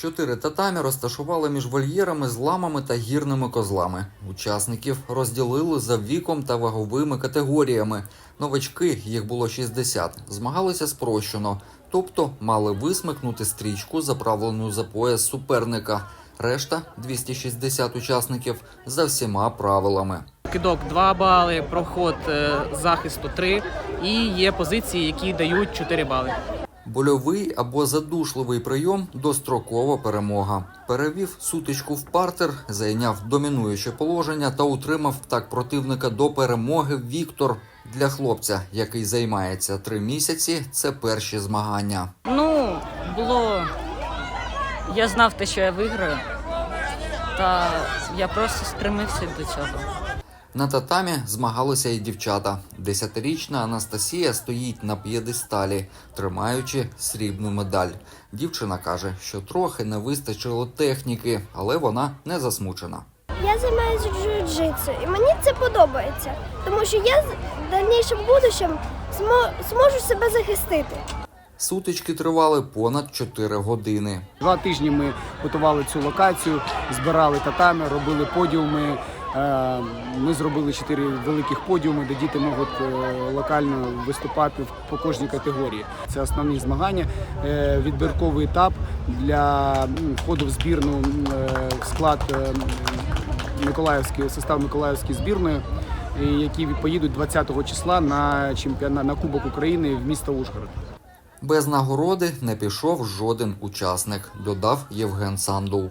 Чотири татамі розташували між вольєрами з ламами та гірними козлами. Учасників розділили за віком та ваговими категоріями. Новачки, їх було 60, змагалися спрощено, тобто мали висмикнути стрічку, заправлену за пояс суперника. Решта 260 учасників за всіма правилами. Кидок 2 бали, проход е, захисту 3 і є позиції, які дають 4 бали. Больовий або задушливий прийом дострокова перемога. Перевів сутичку в партер, зайняв домінуюче положення та утримав так противника до перемоги. Віктор для хлопця, який займається три місяці, це перші змагання. Ну, було. Я знав те, що я виграю. Та я просто стремився до цього. На татамі змагалися і дівчата. Десятирічна Анастасія стоїть на п'єдесталі, тримаючи срібну медаль. Дівчина каже, що трохи не вистачило техніки, але вона не засмучена. Я займаюся джиу-джитсу і мені це подобається, тому що я в дальнішому будущем змо- зможу себе захистити. Сутички тривали понад 4 години. Два тижні ми готували цю локацію, збирали татами, робили подіуми. Е, Ми зробили чотири великих подіуми, де діти можуть е, локально виступати по кожній категорії. Це основні змагання. Е, Відбірковий етап для входу в збірну в склад Миколаївської состав Миколаївської збірної, які поїдуть 20 числа на чемпіонат на Кубок України в місто Ужгород. Без нагороди не пішов жоден учасник, додав Євген Сандул.